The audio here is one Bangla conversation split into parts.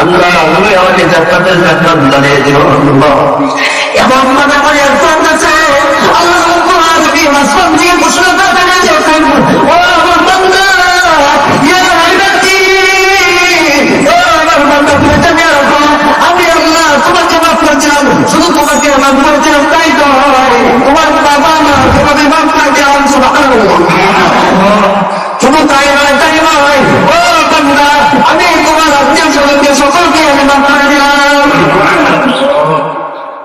আল্লাহ আমাকে জান্নাতের জান্নাত দাঁড়িয়ে দিও আল্লাহ এমন মনে করে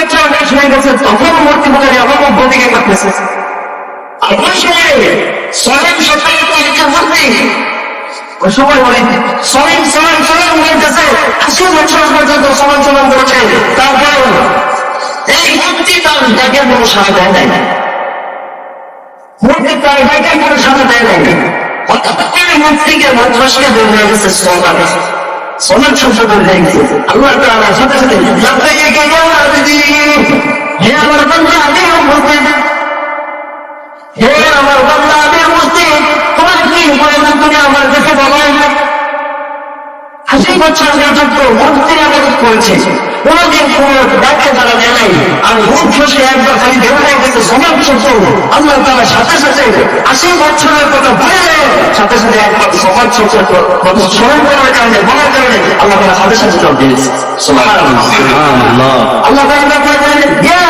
বছর বয়স হয়ে গেছে তখন মূর্তি পূজারি আমার দিকে করতেছে আর ওই সময় স্বয়ং সকালে তো একটা মূর্তি ওই সময় বলে স্বয়ং স্বয়ং স্বয়ং বলতেছে আশি বছর পর্যন্ত সমান সমান করছে তারপরে এই মূর্তি তার ডাকের কোনো সাথে দেয় নাই। মূর্তি তার ডাকের কোনো সাথে দেয় নাই। অর্থাৎ এই মূর্তিকে হয়ে গেছে সোনার সংশোধন হয়ে গেছে আল্লাহ তাআলা সাথে সাথে কে প্রয়োজন তুমি আমার কাছে বলো আশি বছর পর্যন্ত মূর্তির আবাদত করেছে। কোনদিন কোন ডাক্তার তারা দেয় নাই। আর মুখ ফসে একবার খালি বের হয়ে গেছে সমান আল্লাহ তারা সাথে সাথে আশি বছরের কথা বলে সাথে সাথে একবার সমান ছোট কত স্মরণ করার কারণে বলার কারণে আল্লাহ তারা সাথে সাথে জব দিয়েছে। আল্লাহ তাআলা বলেন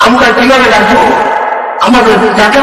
আমরা কীভাবে রাখব আমাদের ডাকা